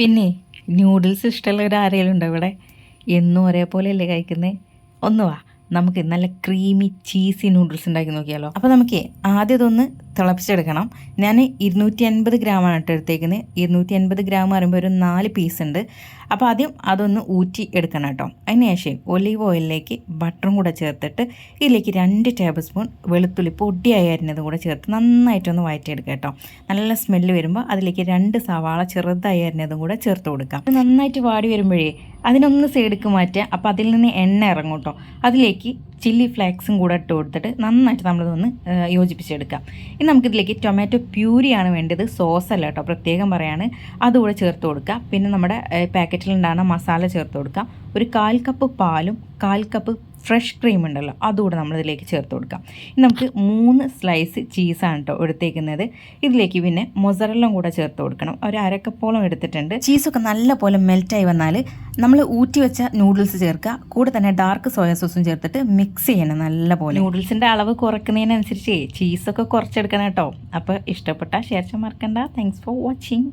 പിന്നെ ന്യൂഡിൽസ് ഇഷ്ടമുള്ളവർ ആരെങ്കിലും ഉണ്ടോ ഇവിടെ? എന്നും ഒരേപോലെയല്ലേ കഴിക്കുന്നത് ഒന്ന് വാ നമുക്ക് നല്ല ക്രീമി ചീസി നൂഡിൽസ് ഉണ്ടാക്കി നോക്കിയാലോ. അപ്പോൾ നമുക്ക് ആദ്യം ഇതൊന്ന് തിളപ്പിച്ചെടുക്കണം. ഞാൻ ഇരുന്നൂറ്റി അൻപത് ഗ്രാമാണ് കേട്ടോ എടുത്തേക്കുന്നത് ഇരുന്നൂറ്റി അൻപത് ഗ്രാം പറയുമ്പോൾ ഒരു നാല് പീസ് ഉണ്ട്. അപ്പോൾ ആദ്യം അതൊന്ന് ഊറ്റി എടുക്കണം കേട്ടോ. അതിന് ശേഷം ഒലീവ് ഓയിലിലേക്ക് ബട്ടറും കൂടെ ചേർത്തിട്ട് ഇതിലേക്ക് രണ്ട് ടേബിൾ സ്പൂൺ വെളുത്തുള്ളി പൊടിയായി അരിഞ്ഞതും കൂടെ ചേർത്ത് നന്നായിട്ടൊന്ന് വഴറ്റിയെടുക്കുക കേട്ടോ. നല്ല സ്മെല്ല് വരുമ്പോൾ അതിലേക്ക് രണ്ട് സവാള ചെറുതായി അരിഞ്ഞതും കൂടെ ചേർത്ത് കൊടുക്കാം നന്നായിട്ട് വാടി വരുമ്പോഴേ അതിനൊന്ന് സൈഡിക്ക് മാറ്റുക. അപ്പോൾ അതിൽ നിന്ന് എണ്ണ ഇറങ്ങും കേട്ടോ. അതിലേക്ക് ചില്ലി ഫ്ലേക്സും കൂടെ ഇട്ട് കൊടുത്തിട്ട് നന്നായിട്ട് നമ്മളിതൊന്ന് യോജിപ്പിച്ചെടുക്കാം ഇനി നമുക്കിതിലേക്ക് ടൊമാറ്റോ പ്യൂരിയാണ് വേണ്ടത്. സോസ് അല്ല കേട്ടോ പ്രത്യേകം പറയാണ്. അതുകൂടെ ചേർത്ത് കൊടുക്കുക. പിന്നെ നമ്മുടെ പാക്കറ്റിലുണ്ടാകുന്ന മസാല ചേർത്ത് കൊടുക്കുക. ഒരു കാൽ കപ്പ് പാലും കാൽ കപ്പ് ഫ്രഷ് ക്രീം ഉണ്ടല്ലോ അതുകൂടെ നമ്മളിതിലേക്ക് ചേർത്ത് കൊടുക്കാം. ഇനി നമുക്ക് മൂന്ന് സ്ലൈസ് ചീസാണ് കേട്ടോ എടുത്തേക്കുന്നത്. ഇതിലേക്ക് പിന്നെ മൊസറെല്ലാം കൂടെ ചേർത്ത് കൊടുക്കണം. ഒരു അരക്കപ്പോളം എടുത്തിട്ടുണ്ട്. ചീസൊക്കെ നല്ല പോലെ മെൽറ്റായി വന്നാൽ നമ്മൾ ഊറ്റി വെച്ച നൂഡിൽസ് ചേർക്കുക കൂടെ തന്നെ ഡാർക്ക് സോയ സോസും ചേർത്തിട്ട് മിക്സ് ചെയ്യണം നല്ല പോലെ നൂഡിൽസിന്റെ അളവ് കുറയ്ക്കുന്നതിനനുസരിച്ച് ചീസൊക്കെ കുറച്ചെടുക്കണം കേട്ടോ. അപ്പോൾ ഇഷ്ടപ്പെട്ടാൽ ഷെയർ ചെയ്യാൻ മറക്കണ്ട. Thanks for watching